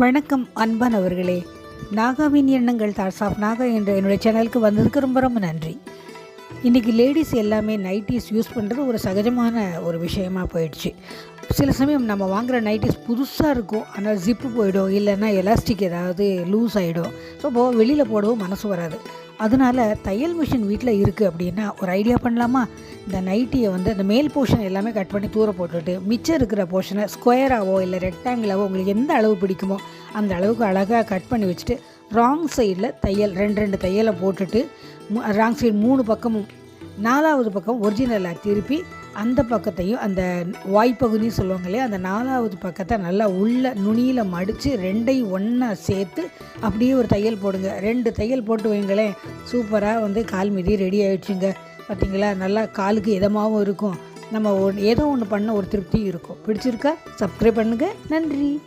வணக்கம் அன்பானவர்களே நாகாவின் எண்ணங்கள் தாட்ஸ் ஆஃப் நாகா என்ற என்னுடைய சேனலுக்கு வந்ததுக்கு ரொம்ப ரொம்ப நன்றி. இன்றைக்கி லேடிஸ் எல்லாமே நைட்டிஸ் யூஸ் பண்ணுறது ஒரு சகஜமான ஒரு விஷயமா போயிடுச்சு. சில சமயம் நம்ம வாங்குகிற நைட்டிஸ் புதுசாக இருக்கும். ஆனால் ஜிப்பு போயிடும். இல்லைன்னா எலாஸ்டிக் ஏதாவது லூஸ் ஆகிடும் ஸோ அப்போது வெளியில் போடவும் மனசு வராது. அதனால் தையல் மிஷின் வீட்டில் இருக்குது அப்படின்னா ஒரு ஐடியா பண்ணலாமா? இந்த நைட்டியை வந்து அந்த மேல் போர்ஷன் எல்லாமே கட் பண்ணி தூர போட்டுட்டு மிச்சம் இருக்கிற போர்ஷனை ஸ்கொயராகவோ இல்லை ரெக்டாங்கிளாவோ உங்களுக்கு எந்த அளவு பிடிக்குமோ அந்த அளவுக்கு அழகாக கட் பண்ணி வச்சுட்டு ராங் சைடில் தையல் ரெண்டு ரெண்டு தையலை போட்டுட்டு ராங் சைடு மூணு பக்கமும் நாலாவது பக்கம் ஒரிஜினலாக திருப்பி அந்த பக்கத்தையும் அந்த வாய்ப்பகுதின்னு சொல்லுவாங்க இல்லையா அந்த நாலாவது பக்கத்தை நல்லா உள்ள நுனியில் மடித்து ரெண்டையும் ஒன்றா சேர்த்து அப்படியே ஒரு தையல் போடுங்க. ரெண்டு தையல் போட்டு வைங்களேன் சூப்பராக வந்து கால் மீதி ரெடி ஆகிடுச்சுங்க பார்த்தீங்களா நல்லா காலுக்கு இதமாகவும் இருக்கும். நம்ம ஒன் ஏதோ ஒன்று பண்ண ஒரு திருப்தியும் இருக்கும். பிடிச்சிருக்கா? சப்ஸ்கிரைப் பண்ணுங்கள் நன்றி.